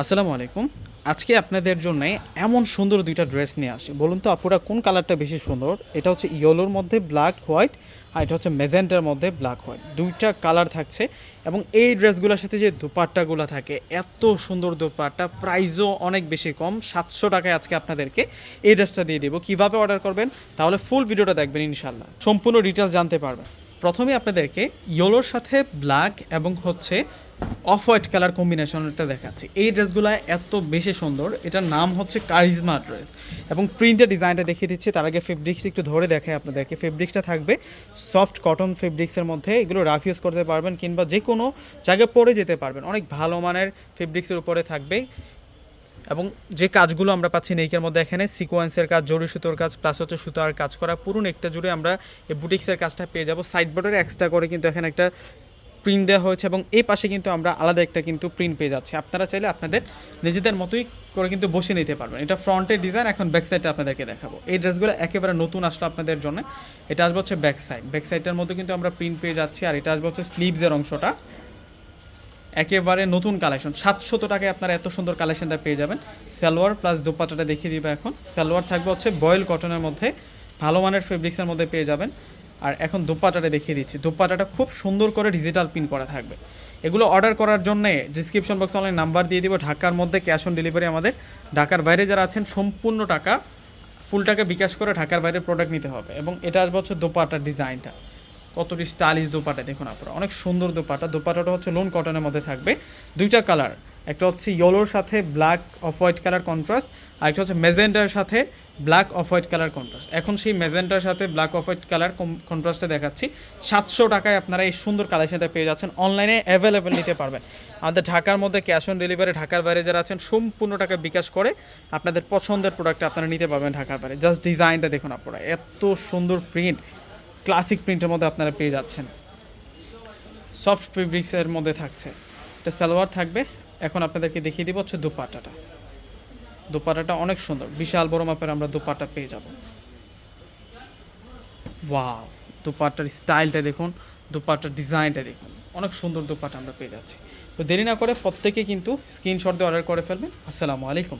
আসসালামু আলাইকুম। আজকে আপনাদের জন্য এমন সুন্দর দুইটা ড্রেস নিয়ে আসি। বলুন তো আপুরা, কোন কালারটা বেশি সুন্দর? এটা হচ্ছে ইয়েলোর মধ্যে ব্ল্যাক হোয়াইট আর এটা হচ্ছে মেজেন্টার মধ্যে ব্ল্যাক হোয়াইট দুইটা কালার থাকছে এবং এই ড্রেসগুলোর সাথে যে দুপাট্টাগুলো থাকে, এত সুন্দর দুপাট্টা প্রাইসও অনেক বেশি কম, সাতশো টাকায় আজকে আপনাদেরকে এই ড্রেসটা দিয়ে দেবো। কীভাবে অর্ডার করবেন? তাহলে ফুল ভিডিওটা দেখবেন ইনশাল্লাহ সম্পূর্ণ ডিটেলস জানতে পারবেন। প্রথমে আপনাদেরকে ইয়েলোর সাথে ব্ল্যাক এবং হচ্ছে অফ হোয়াইট কালার কম্বিনেশনটা দেখাচ্ছি। এই ড্রেসগুলো এত বেশি সুন্দর, এটার নাম হচ্ছে কারিজমা ড্রেস এবং প্রিন্টের ডিজাইনটা দেখিয়ে দিচ্ছি, তার আগে ফেব্রিক্স একটু ধরে দেখায় আপনাদেরকে। ফেব্রিক্সটা থাকবে সফট কটন ফেব্রিক্সের মধ্যে, এগুলো রাফ ইউজ করতে পারবেন কিংবা যে কোনো জায়গায় পরে যেতে পারবেন। অনেক ভালো মানের ফেব্রিক্সের উপরে থাকবে এবং যে কাজগুলো আমরা পাচ্ছি নেইকের মধ্যে এখানে সিকোয়েন্সের কাজ জরি সুতোর কাজ প্লাস হচ্ছে সুতার কাজ করা। পুরো নেকটা জুড়ে আমরা এই বুটিক্সের কাজটা পেয়ে যাব। সাইড বর্ডারে এক্সট্রা করে কিন্তু এখানে একটা প্রিন্ট দেওয়া হয়েছে এবং এই পাশে কিন্তু আমরা আলাদা একটা কিন্তু প্রিন্ট পেয়ে যাচ্ছি আপনারা চাইলে আপনাদের নিজেদের মতোই করে কিন্তু বসে নিতে পারবেন। এটা ফ্রন্টের ডিজাইন এখন ব্যাক সাইডটা আপনাদেরকে দেখাবো। এই ড্রেসগুলো একেবারে নতুন আসলো আপনাদের জন্য। এটা আসবে হচ্ছে ব্যাক সাইড ব্যাক সাইডটার মধ্যে কিন্তু আমরা প্রিন্ট পেয়ে যাচ্ছি আর এটা আসবে হচ্ছে স্লিভসের অংশটা। একেবারে নতুন কালেকশন সাতশত টাকায় আপনারা এত সুন্দর কালেকশনটা পেয়ে যাবেন। সালোয়ার প্লাস দুপাটাটা দেখিয়ে দিবে এখন। সালোয়ার থাকবে হচ্ছে বয়েল কটনের মধ্যে। ভালো মানের ফেব্রিক্সের মধ্যে পেয়ে যাবেন। আর এখন দোপাটাটা দেখিয়ে দিচ্ছি। দুপাটাটা খুব সুন্দর করে ডিজিটাল পিন করা থাকবে। এগুলো অর্ডার করার জন্য ডিসক্রিপশন বক্সে অনলাইন নাম্বার দিয়ে দিব। ঢাকার মধ্যে ক্যাশ অন ডেলিভারি আমাদের। ঢাকার বাইরে যারা আছেন, সম্পূর্ণ টাকা ফুল টাকা বিকাশ করে ঢাকার বাইরে প্রোডাক্ট নিতে হবে। এবং এটা আসবে হচ্ছে দোপাটার ডিজাইনটা। কতটি স্টাইলিশ দোপাটা, দেখুন আপনারা। অনেক সুন্দর দোপাটা। দোপাটাটা হচ্ছে লোন কটনের মধ্যে থাকবে। দুইটা কালার একটা হচ্ছে ইয়েলোর সাথে black off white colour contrast আর একটা হচ্ছে মেজেন্ডার সাথে black off white colour contrast এখন সেই মেজেন্টার সাথে ব্ল্যাক অফ হোয়াইট কালার কন্ট্রাস্টে দেখাচ্ছি। সাতশো টাকায় আপনারা এই সুন্দর কালেকশনটা পেয়ে যাচ্ছেন। অনলাইনে অ্যাভেলেবেল নিতে পারবেন। আমাদের ঢাকার মধ্যে ক্যাশ অন ডেলিভারি ঢাকার বাইরে যারা আছেন, সম্পূর্ণ টাকা বিকাশ করে আপনাদের পছন্দের প্রোডাক্ট আপনারা নিতে পারবেন ঢাকার বাইরে। জাস্ট ডিজাইনটা দেখুন আপনারা। এত সুন্দর প্রিন্ট ক্লাসিক প্রিন্টের মধ্যে আপনারা পেয়ে যাচ্ছেন। সফট ফেব্রিক্সের মধ্যে থাকছে। এটা সালোয়ার থাকবে। এখন আপনাদেরকে দেখিয়ে দিব হচ্ছে দুপাটাটা দুপাটাটা অনেক সুন্দর। বিশাল বড় মাপের আমরা দুপাটা পেয়ে যাব। ওয়াও, দুপাটার স্টাইলটা দেখুন, দুপাটার ডিজাইনটা দেখুন। অনেক সুন্দর দুপাটা আমরা পেয়ে যাচ্ছি। তো দেরি না করে প্রত্যেকে কিন্তু স্ক্রিনশট দিয়ে অর্ডার করে ফেলবেন। আসসালামু আলাইকুম।